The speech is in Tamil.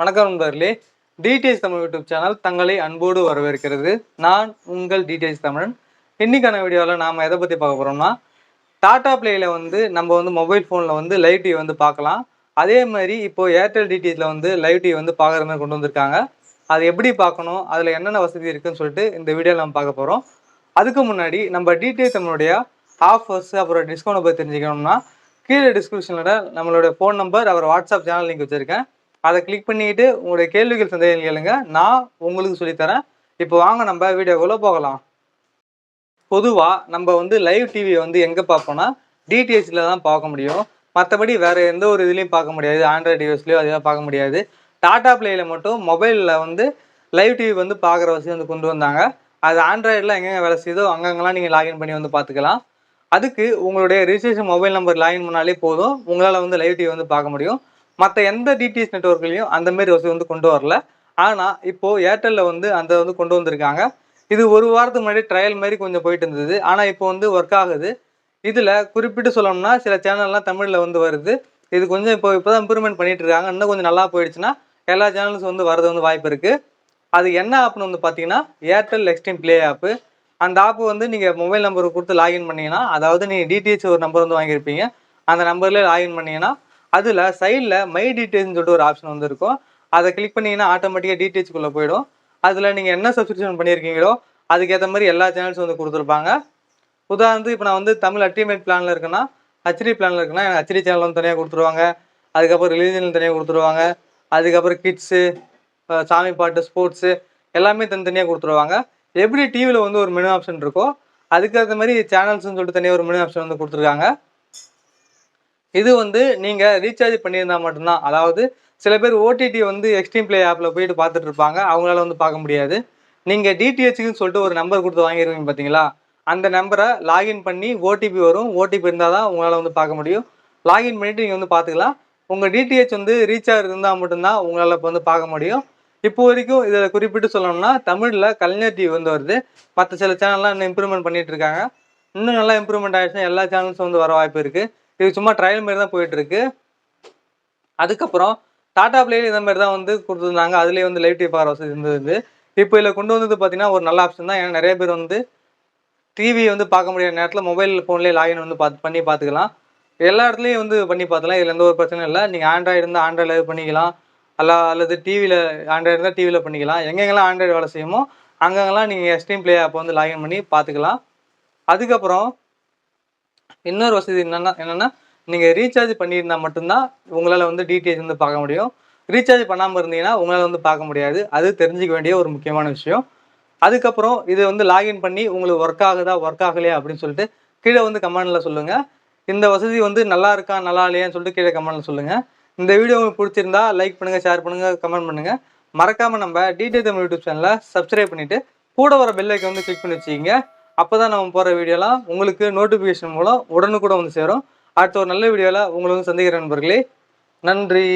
வணக்கம் நண்பர்களே. டிடிஎஸ் தமிழ் யூடியூப் சேனல் தங்களை அன்போடு வரவேற்கிறது. நான் உங்கள் டிடிஎஸ் தமிழன். இன்னைக்கான வீடியோவில் நாம் எதை பற்றி பார்க்க போகிறோம்னா டாடா பிளேயில் வந்து நம்ம வந்து மொபைல் ஃபோனில் வந்து லைவ் டிவி வந்து பார்க்கலாம். அதே மாதிரி இப்போ ஏர்டெல் டிடிஎஸில் வந்து லைவ் டிவி வந்து பார்க்குற மாதிரி கொண்டு வந்திருக்காங்க. அது எப்படி பார்க்கணும்? அதில் என்னென்ன வசதி இருக்குன்னு சொல்லிட்டு இந்த வீடியோவில் நம்ம பார்க்க போகிறோம் அதுக்கு முன்னாடி நம்ம டிடிஎஸ் தமிழுடைய ஆஃபர்ஸ் அப்புறம் டிஸ்கவுண்ட் பற்றி தெரிஞ்சுக்கணும்னா கீழே டிஸ்கிரிப்ஷனில் நம்மளுடைய ஃபோன் நம்பர் அவர் வாட்ஸ்அப் சேனல் லிங்க் வச்சுருக்கேன். அதை கிளிக் பண்ணிக்கிட்டு உங்களுடைய கேள்விகள் சந்தேகம் கேளுங்க. நான் உங்களுக்கு சொல்லித்தரேன். இப்போ வாங்க நம்ம வீடியோக்குள்ளே போகலாம். பொதுவாக நம்ம வந்து லைவ் டிவியை வந்து எங்கே பார்ப்போம்னா டிடிஹெச்சில் தான் பார்க்க முடியும். மற்றபடி வேறு எந்த ஒரு இதுலேயும் பார்க்க முடியாது. ஆண்ட்ராய்டு டிவைஸ்லையோ அதெல்லாம் பார்க்க முடியாது. டாடா பிளேயில் மட்டும் மொபைலில் வந்து லைவ் டிவி வந்து பார்க்குற வசதி வந்து கொண்டு வந்தாங்க. அது ஆண்ட்ராய்டில் எங்கெங்கே வேலை செய்யுதோ அங்கங்கெல்லாம் நீங்கள் லாகின் பண்ணி வந்து பார்த்துக்கலாம். அதுக்கு உங்களுடைய ரிஜிஸ்ட்ரேஷன் மொபைல் நம்பர் லாகின் பண்ணாலே போதும். உங்களால் வந்து லைவ் டிவி வந்து பார்க்க முடியும். மற்ற எந்த டிடிஎஸ் நெட்ஒர்க்லையும் அந்த மாதிரி வசதி வந்து கொண்டு வரல. ஆனால் இப்போது ஏர்டெல்லில் வந்து அந்த வந்து கொண்டு வந்திருக்காங்க. இது ஒரு வாரத்துக்கு முன்னாடி ட்ரையல் மாதிரி கொஞ்சம் போயிட்டு இருந்தது. ஆனால் இப்போ வந்து ஒர்க் ஆகுது. இதில் குறிப்பிட்டு சொல்லணும்னா சில சேனல்லாம் தமிழில் வந்து வருது. இது கொஞ்சம் இப்போ இப்போ தான் இம்ப்ரூவ்மெண்ட் பண்ணிகிட்டு இருக்காங்க. இன்னும் கொஞ்சம் நல்லா போயிடுச்சுன்னா எல்லா சேனல்ஸும் வந்து வரது வந்து வாய்ப்பு இருக்குது அது என்ன ஆப்னு வந்து பார்த்தீங்கன்னா ஏர்டெல் எக்ஸ்ட்ரீம் ப்ளே ஆப்பு அந்த ஆப்பு வந்து நீங்கள் மொபைல் நம்பர் கொடுத்து லாகின் பண்ணிங்கன்னா அதாவது நீங்கள் டிடிஹெச் ஒரு நம்பர் வந்து வாங்கியிருப்பீங்க. அந்த நம்பர்லேயே லாகின் பண்ணிங்கன்னா அதில் சைடில் மை டீட்டெயில்ஸ்னு சொல்லிட்டு ஒரு ஆப்ஷன் வந்துருக்கும் அதை கிளிக் பண்ணிங்கன்னா ஆட்டோமேட்டிக்காக டிடிஹெச்குள்ளே போயிடும். அதில் நீங்கள் என்ன சப்ஸ்கிரிப்ஷன் பண்ணியிருக்கீங்களோ அதுக்கேற்ற மாதிரி எல்லா சேனல்ஸும் வந்து கொடுத்துருப்பாங்க. உதாரணத்துக்கு இப்போ நான் வந்து தமிழ் அல்டிமேட் பிளானில் இருக்கேன்னா ஹச்டி பிளானில் இருக்குன்னா எனக்கு ஹச்டி சேனல் வந்து தனியாக கொடுத்துருவாங்க. அதுக்கப்புறம் ரிலீஜன் தனியாக கொடுத்துருவாங்க. அதுக்கப்புறம் கிட்ஸு சாமி பாட்டு ஸ்போர்ட்ஸு எல்லாமே தனித்தனியாக கொடுத்துருவாங்க. எப்படி டிவியில் வந்து ஒரு மெனு ஆப்ஷன் இருக்கோ அதுக்கேற்ற மாதிரி சேனல்ஸ்னு சொல்லிட்டு தனியாக ஒரு மெனு ஆப்ஷன் வந்து கொடுத்துருக்காங்க. இது வந்து நீங்கள் ரீசார்ஜ் பண்ணியிருந்தா மட்டும்தான். அதாவது சில பேர் ஓடிடி வந்து எக்ஸ்ட்ரீம் ப்ளே ஆப்பில் போயிட்டு பார்த்துட்டு இருப்பாங்க. அவங்களால வந்து பார்க்க முடியாது. நீங்கள் டிடிஹெச்சுக்குன்னு சொல்லிட்டு ஒரு நம்பர் கொடுத்து வாங்கியிருக்கீங்க பார்த்தீங்களா அந்த நம்பரை லாகின் பண்ணி ஓடிபி வரும். ஓடிபி இருந்தால் தான் உங்களால் வந்து பார்க்க முடியும். லாகின் பண்ணிவிட்டு நீங்கள் வந்து பார்த்துக்கலாம். உங்கள் டிடிஹெச் வந்து ரீசார்ஜ் இருந்தால் மட்டும்தான் உங்களால் இப்போ வந்து பார்க்க முடியும். இப்போ வரைக்கும் இதில் குறிப்பிட்டு சொல்லணும்னா தமிழில் கலைஞர் டிவி வந்து வருது. மற்ற சில சேனல்லாம் இன்னும் இம்ப்ரூவ்மெண்ட் பண்ணிகிட்டு இருக்காங்க. இன்னும் நல்லா இம்ப்ரூவ்மெண்ட் ஆகிடுச்சுன்னா எல்லா சேனல்ஸும் வந்து வர வாய்ப்பு இருக்குது இது சும்மா ட்ரையல் மாதிரி தான் போயிட்டுருக்கு. அதுக்கப்புறம் டாடா பிளேயில் இந்த மாதிரி தான் வந்து கொடுத்துருந்தாங்க. அதுலேயே வந்து லைவ் டிவி பார்க்குற வசதி இருந்தது. இப்போ இதில் கொண்டு வந்தது பார்த்தீங்கன்னா ஒரு நல்ல ஆப்ஷன் தான். ஏன்னா நிறைய பேர் வந்து டிவி வந்து பார்க்க முடியாத நேரத்தில் மொபைல் ஃபோன்லேயே லாகின் வந்து பார்த்து பண்ணி பார்த்துக்கலாம். எல்லா இடத்துலையும் வந்து பண்ணி பார்த்துக்கலாம். இதில் எந்த ஒரு பிரச்சனையும் இல்லை. நீங்கள் ஆண்ட்ராய்டு இருந்தால் ஆண்ட்ராய்டில் பண்ணிக்கலாம். அல்ல அல்லது டிவியில் ஆண்ட்ராய்டு இருந்தால் டிவியில் பண்ணிக்கலாம். எங்கெங்கெல்லாம் ஆண்ட்ராய்டு வேலை செய்யுமோ அங்கங்கெல்லாம் நீங்கள் ஸ்ட்ரீம் ப்ளே ஆப் வந்து லாகின் பண்ணி பார்த்துக்கலாம். அதுக்கப்புறம் இன்னொரு வசதி என்னென்னா என்னென்னா நீங்கள் ரீசார்ஜ் பண்ணியிருந்தால் மட்டும்தான் உங்களால் வந்து டிடிஹெச் வந்து பார்க்க முடியும். ரீசார்ஜ் பண்ணாமல் இருந்தீங்கன்னா உங்களால் வந்து பார்க்க முடியாது. அது தெரிஞ்சிக்க வேண்டிய ஒரு முக்கியமான விஷயம். அதுக்கப்புறம் இது வந்து லாகின் பண்ணி உங்களுக்கு ஒர்க் ஆகுதா ஒர்க் ஆகலையா அப்படின்னு சொல்லிட்டு கீழே வந்து கமெண்டில் சொல்லுங்கள் இந்த வசதி வந்து நல்லா இருக்கா நல்லா இல்லையான்னு சொல்லிட்டு கீழே கமெண்டில் சொல்லுங்கள் இந்த வீடியோ உங்களுக்கு பிடிச்சிருந்தா லைக் பண்ணுங்கள் ஷேர் பண்ணுங்கள் கமெண்ட் பண்ணுங்கள் மறக்காமல் நம்ம டிடி தமிழ் யூடியூப் சேனலை சப்ஸ்கிரைப் பண்ணிவிட்டு கூட வர பெல்லைக்கு வந்து கிளிக் பண்ணி வச்சுக்கிங்க. அப்போ தான் நம்ம போகிற வீடியோலாம் உங்களுக்கு நோட்டிஃபிகேஷன் மூலம் உடனுக்குடன் வந்து சேரும். அடுத்த ஒரு நல்ல வீடியோவில் உங்களை வந்து சந்திக்கிற நண்பர்களே நன்றி.